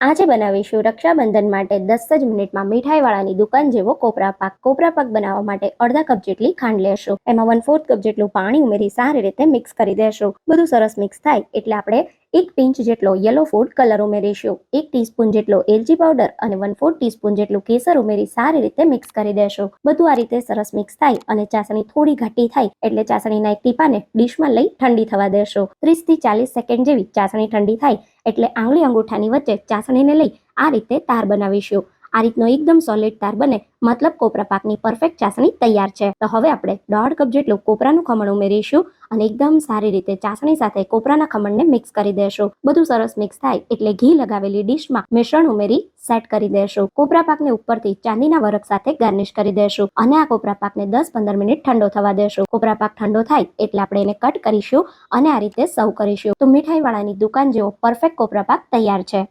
આજે બનાવીશું રક્ષાબંધન માટે દસ જ મિનિટમાં મીઠાઈવાળાની દુકાન જેવો કોપરા પાક. કોપરા પાક બનાવવા માટે અડધા કપ જેટલી ખાંડ લેશું. એમાં વન ફોર્થ કપ જેટલું પાણી ઉમેરી સારી રીતે મિક્સ કરી દેશું. બધું સરસ મિક્સ થાય એટલે આપણે એક પિંચ જેટલો યલો ફૂડ કલર ઉમેરીશું. એક ટીસ્પૂન જેટલો એલચી પાવડર અને વન ફોર્થ ટીસ્પૂન જેટલું કેસર ઉમેરી સારી રીતે મિક્સ કરી દેશું. બધું આ રીતે સરસ મિક્સ થાય અને ચાસણી થોડી ઘાટી થાય એટલે ચાસણીના એક ટીપાને ડીશમાં લઈ ઠંડી થવા દેશું. ત્રીસથી ચાલીસ સેકન્ડ જેવી ચાસણી ઠંડી થાય એટલે આંગળી અંગૂઠાની વચ્ચે ચાસણીને લઈ આ રીતે તાર બનાવીશું. આ રીતનો એકદમ સોલિડ તાર બને, મતલબ કોપરા પાકની પરફેક્ટ ચાસણી તૈયાર છે. તો હવે આપણે દોઢ કપ જેટલું કોપરાનું ખમણ ઉમેરીશું. અને એકદમ સારી રીતે ચાસણી સાથે કોપરાના ખમણને મિક્સ કરી દેશું. બધું સરસ મિક્સ થાય એટલે ઘી લગાવેલી ડીશમાં મિશ્રણ ઉમેરી સેટ કરી દેશું. કોપરા પાકને ઉપરથી ચાંદીના વરખ સાથે ગાર્નિશ કરી દેશું અને આ કોપરા પાકને દસ પંદર મિનિટ ઠંડો થવા દેશું. કોપરા પાક ઠંડો થાય એટલે આપણે એને કટ કરીશું અને આ રીતે સર્વ કરીશું. તો મીઠાઈવાળાની દુકાન જેવો પરફેક્ટ કોપરા પાક તૈયાર છે.